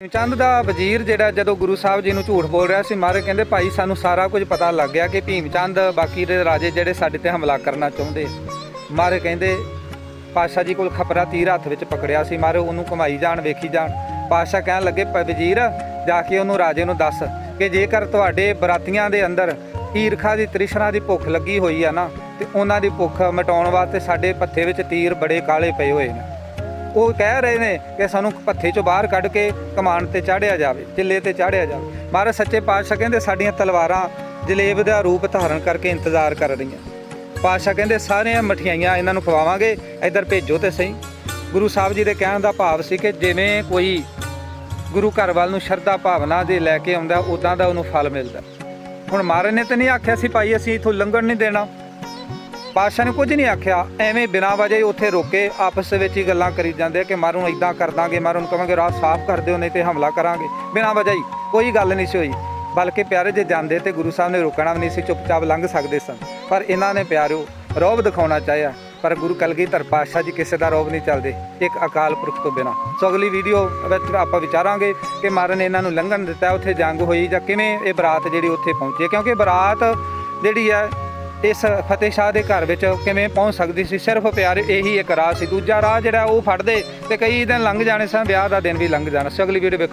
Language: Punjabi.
ਚੰਦ ਦਾ ਵਜ਼ੀਰ ਜਿਹੜਾ ਜਦੋਂ ਗੁਰੂ ਸਾਹਿਬ ਜੀ ਨੂੰ ਝੂਠ ਬੋਲ ਰਿਹਾ ਸੀ ਮਾਰੇ ਕਹਿੰਦੇ, ਭਾਈ, ਸਾਨੂੰ ਸਾਰਾ ਕੁਝ ਪਤਾ ਲੱਗ ਗਿਆ ਕਿ ਭੀਮ ਚੰਦ ਬਾਕੀ ਦੇ ਰਾਜੇ ਜਿਹੜੇ ਸਾਡੇ ਤੇ ਹਮਲਾ ਕਰਨਾ ਚਾਹੁੰਦੇ ਮਾਰੇ ਕਹਿੰਦੇ ਪਾਸ਼ਾ ਜੀ ਕੋਲ ਖਪਰਾ ਤੀਰ ਹੱਥ ਵਿੱਚ ਪਕੜਿਆ ਸੀ ਮਾਰੇ ਉਹਨੂੰ ਕਮਾਈ ਜਾਣ, ਵੇਖੀ ਜਾਣ। ਪਾਸ਼ਾ ਕਹਿਣ ਲੱਗੇ ਵਜ਼ੀਰ, ਜਾ ਕੇ ਉਹਨੂੰ ਰਾਜੇ ਨੂੰ ਦੱਸ ਕਿ ਜੇਕਰ ਤੁਹਾਡੇ ਬਰਾਤੀਆਂ ਦੇ ਅੰਦਰ ਈਰਖਾ ਦੀ, ਤ੍ਰਿਸ਼ਨਾ ਦੀ ਭੁੱਖ ਲੱਗੀ ਹੋਈ ਆ ਨਾ, ਤੇ ਉਹਨਾਂ ਦੀ ਭੁੱਖ ਮਿਟਾਉਣ ਵਾਸਤੇ ਸਾਡੇ ਪੱਥੇ ਵਿੱਚ ਤੀਰ ਬੜੇ ਕਾਲੇ ਪਏ ਹੋਏ ਨੇ। ਉਹ ਕਹਿ ਰਹੇ ਨੇ ਕਿ ਸਾਨੂੰ ਪੱਥੇ ਚੋਂ ਬਾਹਰ ਕੱਢ ਕੇ ਕਮਾਨ ਤੇ ਚਾੜਿਆ ਜਾਵੇ ਚਿੱਲੇ ਤੇ ਚਾੜਿਆ ਜਾਵੇ। ਮਹਾਰਾਜ ਸੱਚੇ ਪਾਤਸ਼ਾਹ ਕਹਿੰਦੇ ਸਾਡੀਆਂ ਤਲਵਾਰਾਂ ਜਲੇਬ ਦਾ ਰੂਪ ਧਾਰਨ ਕਰਕੇ ਇੰਤਜ਼ਾਰ ਕਰ ਰਹੀਆਂ। ਪਾਤਸ਼ਾਹ ਕਹਿੰਦੇ ਸਾਰੀਆਂ ਮਠਿਆਈਆਂ ਇਹਨਾਂ ਨੂੰ ਖਵਾਵਾਂਗੇ, ਇੱਧਰ ਭੇਜੋ ਤੇ ਸਹੀ। ਗੁਰੂ ਸਾਹਿਬ ਜੀ ਦੇ ਕਹਿਣ ਦਾ ਭਾਵ ਸੀ ਕਿ ਜਿਵੇਂ ਕੋਈ ਗੁਰੂ ਘਰ ਵੱਲ ਨੂੰ ਸ਼ਰਧਾ ਭਾਵਨਾ ਦੇ ਲੈ ਕੇ ਆਉਂਦਾ ਉਦਾਂ ਦਾ ਉਹਨੂੰ ਫਲ ਮਿਲਦਾ। ਹੁਣ ਮਹਾਰਾਜ ਨੇ ਤਾਂ ਨਹੀਂ ਆਖਿਆ ਸੀ, ਭਾਈ ਅਸੀਂ ਇਥੋਂ ਲੰਘਣ ਨਹੀਂ ਦੇਣਾ। ਪਾਤਸ਼ਾਹ ਨੇ ਕੁਝ ਨਹੀਂ ਆਖਿਆ। ਐਵੇਂ ਬਿਨਾਂ ਵਜ੍ਹਾ ਉੱਥੇ ਰੋਕੇ ਆਪਸ ਵਿੱਚ ਹੀ ਗੱਲਾਂ ਕਰੀ ਜਾਂਦੇ ਕਿ ਮਾਰੂ ਇਦਾਂ ਕਰ ਦਾਂਗੇ, ਮਾਰੂ ਨੂੰ ਕਹਾਂਗੇ ਰਾਹ ਸਾਫ਼ ਕਰ ਦਿਓ, ਨਹੀਂ ਤੇ ਹਮਲਾ ਕਰਾਂਗੇ। ਬਿਨਾਂ ਵਜ੍ਹਾ ਹੀ, ਕੋਈ ਗੱਲ ਨਹੀਂ ਸੀ ਹੋਈ। ਬਲਕਿ ਪਿਆਰੇ ਜੇ ਜਾਂਦੇ ਤੇ ਗੁਰੂ ਸਾਹਿਬ ਨੇ ਰੋਕਣਾ ਵੀ ਨਹੀਂ ਸੀ, ਚੁੱਪਚਾਪ ਲੰਘ ਸਕਦੇ ਸਨ। ਪਰ ਇਹਨਾਂ ਨੇ ਪਿਆਰਿਓ, ਰੋਬ ਦਿਖਾਉਣਾ ਚਾਹਿਆ। ਪਰ ਗੁਰੂ ਕਲਗੀਧਰ ਪਾਤਸ਼ਾਹ ਜੀ ਕਿਸੇ ਦਾ ਰੋਬ ਨਹੀਂ ਚੱਲਦੇ, ਇੱਕ ਅਕਾਲ ਪੁਰਖ ਤੋਂ ਬਿਨਾਂ। ਸੋ ਅਗਲੀ ਵੀਡੀਓ ਵਿੱਚ ਆਪਾਂ ਵਿਚਾਰਾਂਗੇ ਕਿ ਮਾਰਨ ਨੇ ਇਹਨਾਂ ਨੂੰ ਲੰਘਣ ਦਿੱਤਾ, ਉੱਥੇ ਜੰਗ ਹੋਈ ਜਾਂ ਕਿਵੇਂ ਇਹ ਬਰਾਤ ਜਿਹੜੀ ਉੱਥੇ ਪਹੁੰਚੀ ਕਿਉਂਕਿ ਬਰਾਤ ਜਿਹੜੀ ਹੈ ਇਸ ਫਤਿਹ ਸ਼ਾਹ ਦੇ ਘਰ ਵਿੱਚ ਕਿਵੇਂ ਪਹੁੰਚ ਸਕਦੀ ਸੀ? ਸਿਰਫ ਪਿਆਰੇ ਇਹੀ ਇੱਕ ਰਾਹ ਸੀ। ਦੂਜਾ ਰਾਹ ਜਿਹੜਾ ਉਹ ਫੜਦੇ ਤੇ ਕਈ ਦਿਨ ਲੰਘ ਜਾਣੇ ਸਨ, ਵਿਆਹ ਦਾ ਦਿਨ ਵੀ ਲੰਘ ਜਾਣਾ ਸੀ। ਅਗਲੀ ਵੀਡੀਓ ਵੇਖੋ।